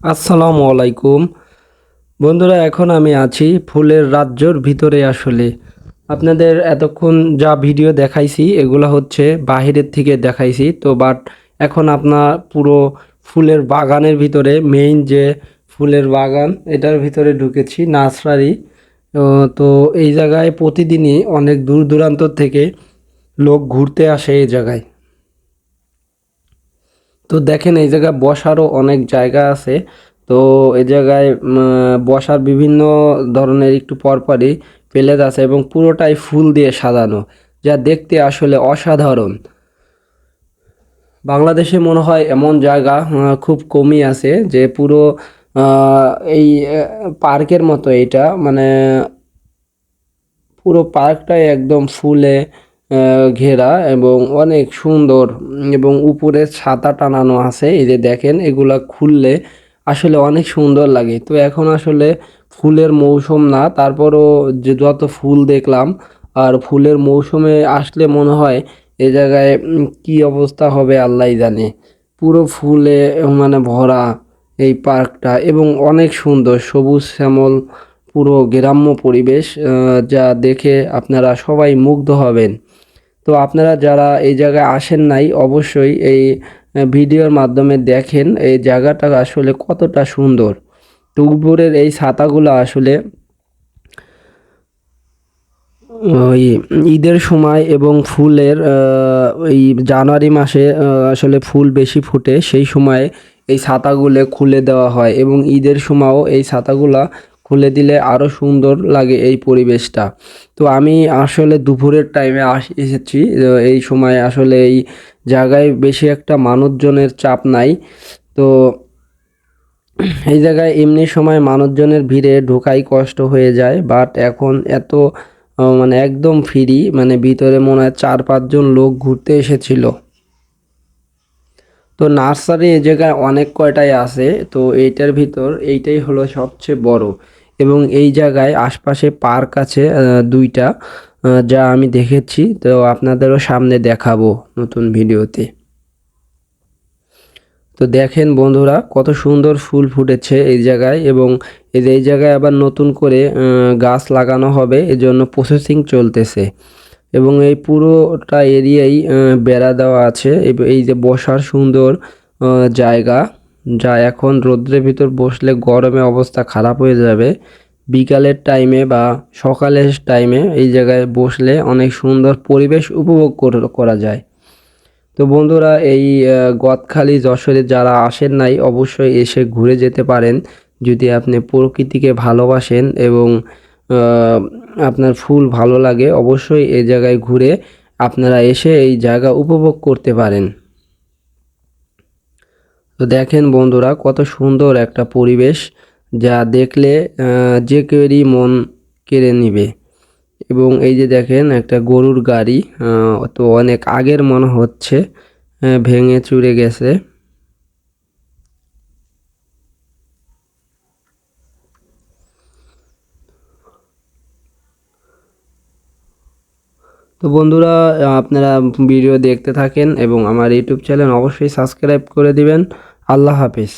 আসসালামু আলাইকুম। বন্ধুরা, এখন আমি আছি ফুলের রাজ্যর ভিতরে আসলে। আপনাদের এতক্ষণ যা ভিডিও দেখাইছি, এগুলো হচ্ছে বাহিরের থেকে দেখাইছি। তো বাট এখন আপনার পুরো ফুলের বাগানের ভিতরে মেইন যে ফুলের বাগান, এটার ভিতরে ঢুকেছি, নার্সারি। তো এই জায়গায় প্রতিদিনই অনেক দূর দূরান্ত থেকে লোক ঘুরতে আসে এই জায়গায়। তো দেখেন, এই জায়গায় বসারও অনেক জায়গা আছে। তো এই জায়গায় বসার বিভিন্ন ধরনের একটু পরপরই প্লেস আছে এবং পুরোটাই ফুল দিয়ে সাজানো, যা দেখতে আসলে অসাধারণ। বাংলাদেশে মনে হয় এমন জায়গা খুব কমই আছে যে পুরো এই পার্কের মতো এটা। মানে পুরো পার্কটাই একদম ফুলে ঘেরা এবং অনেক সুন্দর এবং উপরে ছাতা টানানো আছে। এই যে দেখেন, এগুলা খুললে আসলে অনেক সুন্দর লাগে। তো এখন আসলে ফুলের মৌসুম না, তারপরও যে যত ফুল দেখলাম, আর ফুলের মৌসুমে আসলে মনে হয় এ জায়গায় কি অবস্থা হবে আল্লাহই জানে। পুরো ফুলে মানে ভরা এই পার্কটা এবং অনেক সুন্দর সবুজ শ্যামল, পুরো গ্রাম্য পরিবেশ যা দেখে আপনারা সবাই মুগ্ধ হবেন। তো আপনারা যারা এই জায়গায় আসেন নাই, অবশ্যই এই ভিডিওর মাধ্যমে দেখেন এই জায়গাটা আসলে কতটা সুন্দর। তো উপরের এই ছাতাগুলো আসলে ওই ঈদের সময় এবং ফুলের এই জানুয়ারি মাসে আসলে ফুল বেশি ফুটে, সেই সময় এই ছাতাগুলো খুলে দেওয়া হয় এবং ঈদের সময়ও এই ছাতাগুলা খুলে দিলে আরও সুন্দর লাগে এই পরিবেশটা। তো আমি আসলে দুপুরের টাইমে আস এসেছি। এই সময় আসলে এই জায়গায় বেশি একটা মানুষজনের চাপ নাই। তো এই জায়গায় এমনি সময় মানুষজনের ভিড়ে ঢোকাই কষ্ট হয়ে যায়। বাট এখন এত মানে একদম ফ্রি মানে ভিতরে মনে হয় চার পাঁচজন লোক ঘুরতে এসেছিল। তো নার্সারি এই জায়গায় অনেক কয়টাই আছে। তো এইটার ভিতর এইটাই হলো সবচেয়ে বড়। এবং এই জায়গায় আশপাশে পার্ক আছে দুইটা যা আমি দেখেছি। তো আপনাদেরও সামনে দেখাবো নতুন ভিডিওতে। তো দেখেন বন্ধুরা, কত সুন্দর ফুল ফুটেছে এই জায়গায় এবং এই জায়গায় আবার নতুন করে গাছ লাগানো হবে, এজন্য প্রসেসিং চলতেছে। এবং এই পুরোটা এরিয়াই বেড়া দেওয়া আছে। এই যে বসার সুন্দর জায়গা। যা এখন রোদ্রের ভিতর বসলে গরমে অবস্থা খারাপ হয়ে যাবে। বিকালের টাইমে বা সকালের টাইমে এই জায়গায় বসলে অনেক সুন্দর পরিবেশ উপভোগ কর- যায়। তো বন্ধুরা, এই গদখালি যশোরে যারা আসেন নাই, অবশ্যই এসে ঘুরে যেতে পারেন। যদি আপনি প্রকৃতিকে ভালোবাসেন এবং আপনার ফুল ভালো লাগে, অবশ্যই এই জায়গায় ঘুরে আপনারা এসে এই জায়গা উপভোগ করতে পারেন। তো দেখেন বন্ধুরা, কত সুন্দর একটা পরিবেশ যা দেখলে যে কেউরই মন কেড়ে নিবে। এবং এই যে দেখেন একটা গরুর গাড়ি তো অনেক আগের মনে হচ্ছে ভেঙে চুরে গেছে। তো বন্ধুরা, আপনারা ভিডিও দেখতে থাকেন এবং আমার ইউটিউব চ্যানেল অবশ্যই সাবস্ক্রাইব করে দিবেন। আল্লাহ হাফিজ।